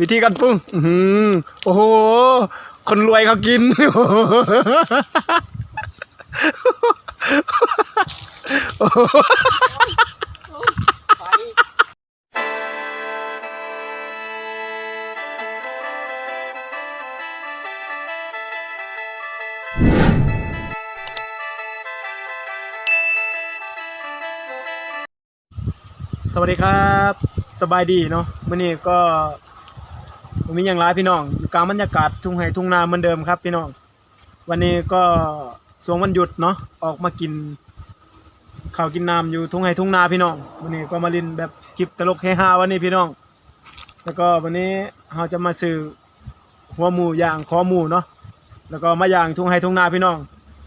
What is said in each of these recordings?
วิธีการปรุงอื้อหือโอ้โห คนรวยเขากิน สวัสดีครับ สบายดีเนาะมื่อนี้ก็ บ่มีอย่างไรพี่น้องอยู่กลางบรรยากาศทุ่งไห่ทุ่งนาเหมือนเดิมครับพี่น้อง วันนี้ก็ช่วงวันหยุดเนาะออกมากินข้าวกินน้ำอยู่ทุ่งไห่ทุ่งนาพี่น้องวันนี้ก็มาลินแบบคลิปตลกเฮฮาวันนี้พี่น้อง แล้วก็วันนี้เราจะมาซื้อหัวหมูย่างคอหมูเนาะแล้วก็มาย่างทุ่งไห่ทุ่งนาพี่น้อง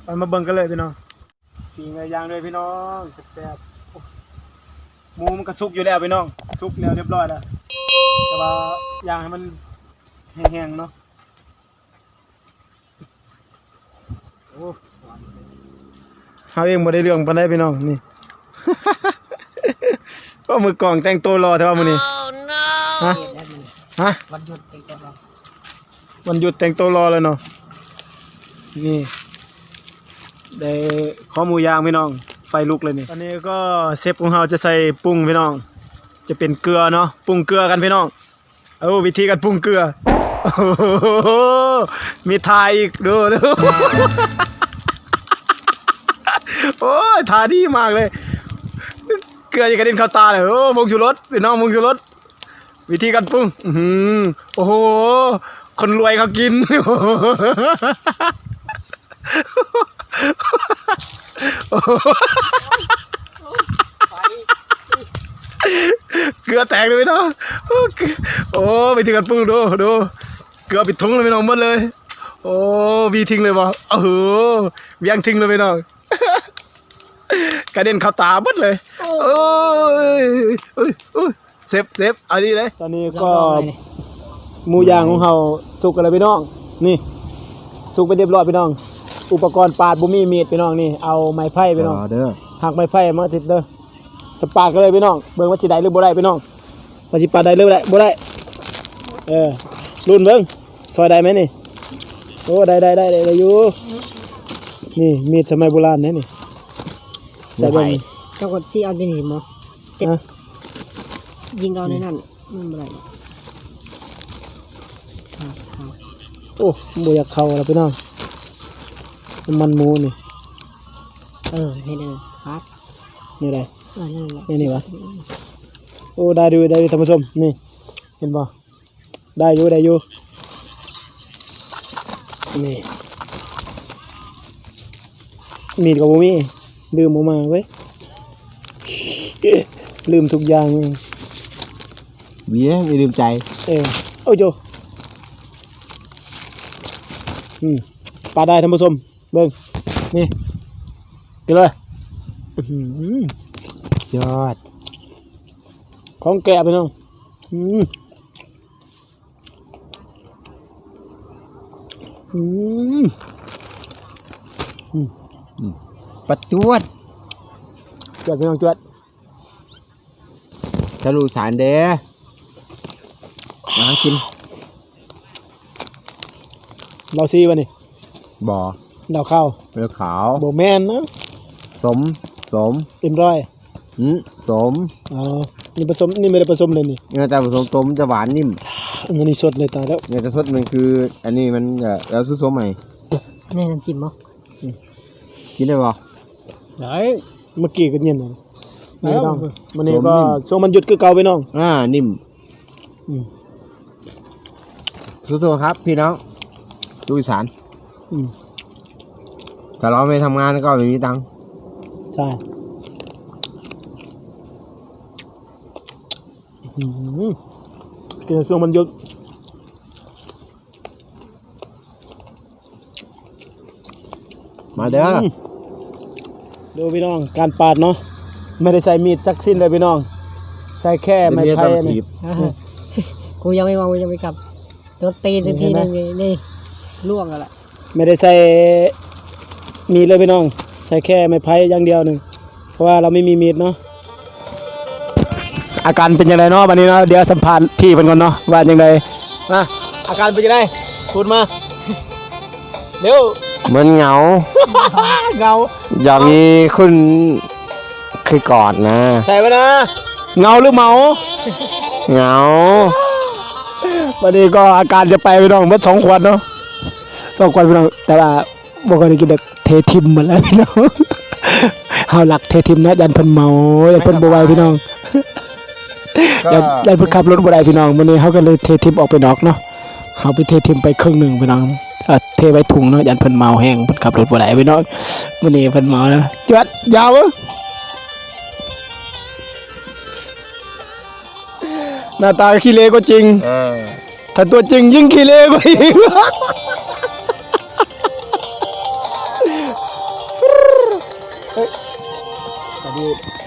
ไปมาเบิ่งกันเลยพี่น้องปีงเลยย่างเลยพี่น้องแซ่บหมูมันก็สุกอยู่แล้วพี่น้องสุกแล้วเรียบร้อยแล้วแต่ว่าย่างให้มัน แห้งๆเนาะโอ้เขาเองบ่ได้เรื่องปานใดพี่น้องนี่ ก็มือกล่องแต่งตัวรอแต่ว่ามื้อนี้ฮะฮะวันหยุดเองก็บอกวันหยุดแต่งตัวรอเลยเนาะนี่ได้ข้อหมูย่างพี่น้องไฟลุกเลยนี่ตอนนี้ก็เซฟของเราจะใส่ปรุงพี่น้อง จะเป็นเกลือเนาะปรุงเกลือกันพี่น้อง เอาวิธีการปรุงเกลือโอ้โหมีทายอีกดูดูโอ้ยทาดีมากเลย เกลือจะกระเด็นเข้าตาเลยโอ้มงชูรสพี่น้องมงชูรสวิธีการปรุงอื้อโอ้โหคนรวยเขากินเกลือแตกเลยพี่น้องโอ้เกลื อโอ้วิธีการปรุงดูดูเกลือปิดถุงเลยพี่น้องหมดเลย โอ้วีทิ้งเลยบ่โอ้โหเวียงทิ้งเลยพี่น้องกระเด็นเข้าตาหมดเลยโอ้ยโอ้ยโอ้ยเซฟเซฟเอาดีเลย ตอนนี้ก็หมูย่างของเราสุกกันแล้วพี่น้อง นี่ สุกไปเรียบร้อยพี่น้อง อุปกรณ์ปาดบุมีมีดพี่น้องนี่ เอาไม้ไผ่พี่น้องเด้อหักไม้ไผ่มาติดเด้อจะปาดกันเลยพี่น้อง เบิ่งว่าสิได้หรือบ่ได้พี่น้องว่าสิปาดได้หรือบ่ได้บ่ได้ เออรุ่นเบิ่งซอยได้ไหมนี่ โอ้ได้ได้ได้ได้ได้อยู่นี่มีดสมัยโบราณนะนี่ใส่เบิ่งเจ้าก็ที่เอาที่นี่มั้งเจ็บฮะยิงเอาในนั่นมันอะไรครับครับโอ้บ่อยากเข้าแล้วพี่น้องน้ำมันหมูนี่เออให้เดินครับนี่ได้เออนั่นแหละนี่นี่วะโอ้ได้ดูได้ดูท่านผู้ชมนี่เห็นบ่ ได้อยู่ได้อยู่นี่มีดกับบ่มีลืมออกมาเว้ยลืมทุกอย่างเลยเวียไม่ลืมใจ เออโอ้ยโจอืมปลาได้ท่านผู้ชมเบิ่งนี่กินเลยอื้อหือยอด ของแกะไปน้องอืมอืม ปัดจวดจวดไปน้องจวดทะลุสารเด้มากินเราซีวะนี่บ่อเราข้าวเปลือกขาวโบแมนนะสม สมเต็มร้อยหืมสมอ๋อนี่ผสมนี่ไม่ได้ผสมเลยนี่เนื้อแต่ผสมต้มจะหวานนิ่ม อันนี้สดเลยตายแล้วเนื้อแต่สดมันคือ อันนี้มันเอ่อแล้วซื้อสมใหม่นี่น้ำจิ้มมั้งกินได้บ่ไหนเมื่อกี้ก็เย็นเลยนี่น้องมันนี้ผมก็นิ่มช่วงมันหยุดคือเก่าไปน้องอ่านิ่มอืมสู้ๆครับ พี่น้องลูกอีสานอืมถ้าเราไม่ทำงานก็ไม่มีตังค์ใช่อืม กินช่วงมันหยุดมาเด้ออดูพี่น้องการปาดเนาะไม่ได้ใส่มีดจักสิ้นเลยพี่น้อง ใส่แค่ไม้เดี๋ยวไผ่ต้องนี่ถีบกูยังไม่วางกูยังไม่กลับรถตีทันทีหนึงนี่ล่วงกันละไม่ได้ใส่มีดเลยพี่น้อง ใส่แค่ไม้ไผ่อย่างเดียวหนึ่งเพราะว่าเราไม่มีมีดเนาะ อาการเป็นยังไงเนาะวันนี้เนาะเดี๋ยวสัมภาษณ์พี่เพิ่นก่อนเนาะว่ายังไงมาอาการเป็นยังไงพูดมาเร็วมันเหงาเงาอยากมีคุณเคยกอดนะ ใช่ไหมนะเงาหรือเมาเหงาวันนี้ก็อาการจะไปพี่น้องเมื่อสองขวดเนาะสองขวดพี่น้องแต่ว่าบอกว่าได้กินแบบเททิมหมดแล้วพี่น้องเฮาหลักเททิมนะยันเพิ่นเมายันเพิ่นบ่ไหวพี่น้อง ก็ยันยันเพิ่นขับรถบ่ได้พี่น้องมื้อนี้เฮาก็เลยเททิมออกไปนอกเนาะเฮาไปเททิมไปครึ่งหนึงพี่น้องเอ่อเทไว้ถุงเนาะยันเพิ่นเมาแห้งเพิ่นขับรถบ่ได้พี่น้องมื้อนี้เพิ่นเมาแล้วจวดยาวเว้ยหน้าตาขี้เละก็จริง เออถ้าตัวจริงยิ่งขี้เละกว่าอีก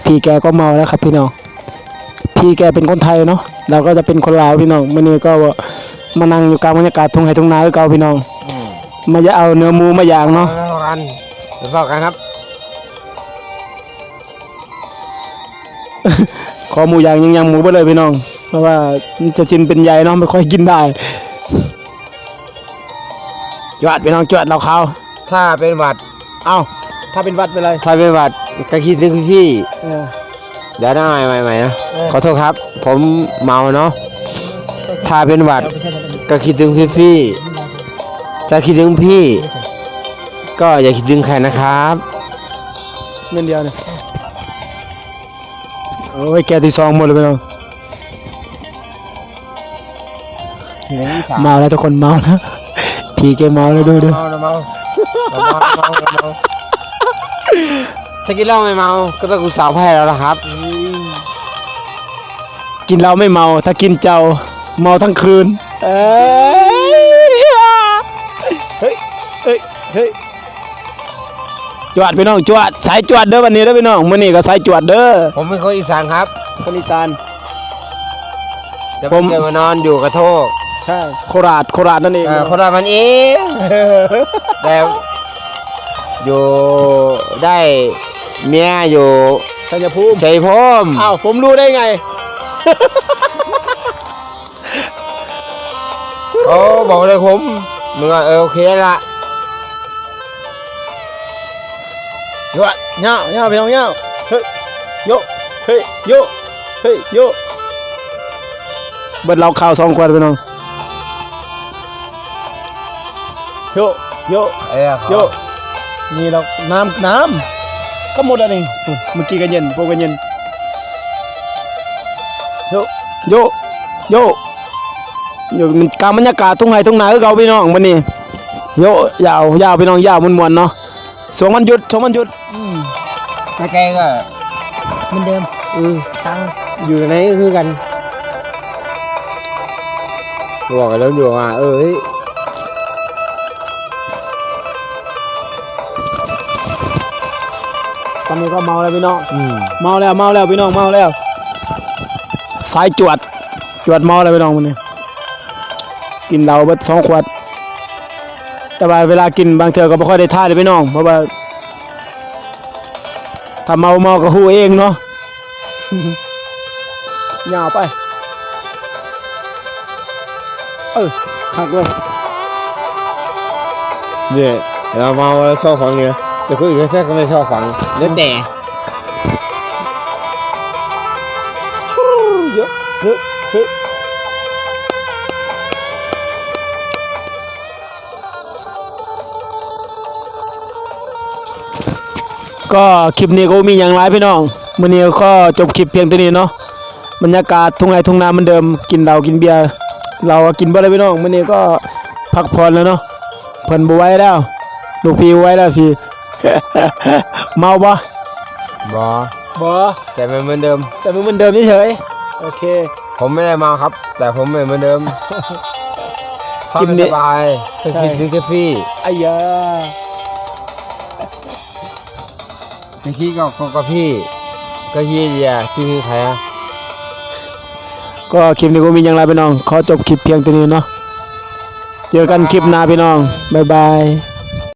พี่แกก็เมาแล้วครับพี่น้อง พี่แกเป็นคนไทยเนาะเราก็จะเป็นคนลาวพี่น้องมื่อนี้ก็มานั่งอยู่กลางบรรยากาศทุ่งไห่ทุ่งนาคือเก่าพี่น้องอืมมาจะเอาเนื้อหมูมาย่างเนาะเท่ากันเท่ากันครับ ขอหมูย่างยังยังหมูไปเลยพี่น้อง เพราะว่ามันจะชินเป็นใยเนาะไม่ค่อยกินได้จวดพี่น้องจวดเราเขาถ้าเป็นหวัด เอ้าถ้าเป็นวัดเป็นไรถ้าเป็นหวัดก็คิดถึงพี่ เออ เดี๋ยวได้ใหม่ใหม่ๆนะเออขอโทษครับ ผมเมาเนาะถ้าเป็นหวัดเอาไปใช้ได้ไหมก็คิดถึงพี่พี่ๆถ้าคิดถึงพี่ ก็อย่าคิดถึงใครนะครับเงินเดียวเนี่ยโอ้ยแกที่ซองหมดเลยพี่น้องเมาแล้วทุกคนเมาแล้วพี่แกเมาแล้วดูดูเมาเมาเมาเมาเมาถ้ากินเหล้าไม่เมา ก็ต้องกูสาวแพ้แล้วล่ะครับ กินเหล้าไม่เมา ถ้ากินเจ้าเมาทั้งคืน เอ้ยเฮ้ยเฮ้ยเฮ้ยจวดพี่น้องจวดสายจวดเด้อวันนี้เด้อพี่น้องมื้อนี้ก็สายจวดเด้อผมเป็นคนอีสานครับคนอีสานแต่ผมผมเกิดมานอนอยู่กระโทกใช่โคราชโคราชนั่นเองเออคนละมันเองแต่อยู่ได้เมียอยู่ชัยภูมิชัยภูมิอ้าวผมรู้ได้ไง โอ้บอกเลยผมมึงว่าเออโอเคละโยะเงาเงาพี่น้องเงาเฮ้ยโยะเฮ้ยโยะเฮ้ยโยะเบิดเราข่าวสองคนพี่น้องโยะโยะเออโยะนี่เราน้ำน้ำก็หมดแล้วนี่อุ๊ยเมื่อกี้กันเย็นพวกกันเย็น โยะโยะโยะอยู่มันกลางบรรยากาศทุ่งไห่ทุ่งนาคือเก่าพี่น้องมันนี่โยะยาวยาวพี่น้องยาวมวนๆเนาะสวงวันหยุดสวงวันหยุดอืมใกล้ๆก็เหมือนเดิมอือตังค์อยู่ไหนก็คือกันบอกกันแล้วอยู่ว่าเออเฮ้ยตอนนี้ก็เมาแล้วพี่น้องอืมเมาแล้วเมาแล้วพี่น้องเมาแล้ว สายจวด จวดเมาแล้วพี่น้องมันนี่กินเหล้าเบิดสองขวด แต่ว่าเวลากินบางเทื่อก็ไม่ค่อยได้ท่าเลยพี่น้อง เพราะว่าถ้าเมาเมาก็หูเองเนาะยาวไป เออขักเลยเนี่ยเราเมาแล้วชอบฟังเนี่ยแต่คนอื่นแค่ก็ไม่ชอบฟังแล้วแต่ ฮ้ยเฮ้ยก็คลิปนี้ก็มีอย่างไรพี่น้องมื้อนี้ก็จบคลิปเพียงเท่านี้เนาะบรรยากาศทุ่งไร่ทุ่งนาเหมือนเดิมกินเหล้ากินเบียร์เราก็กินบ่ได้พี่น้องมื้อนี้ก็พักผ่อนแล้วเนาะเพิ่นบ่ไหวแล้วลูกพี่บ่ไหวแล้วพี่เมาบ่บอบ่แต่มันเหมือนเดิม แต่มันเหมือนเดิมเฉยๆ โอเค ผมไม่ได้เมาครับ แต่ผมไม่เหมือนเดิมกินนี่สบายก็ใช่คิดถึงแค่พี่อ้ยาตะกี้ก็ก็ก็พี่ ก็พี่เดียที่คือใครอะก็คลิปนี้ก็มีอย่างไรพี่น้อง ขอจบคลิปเพียงเท่านี้เนาะ เจอกันคลิปหน้าพี่น้อง บ๊ายบาย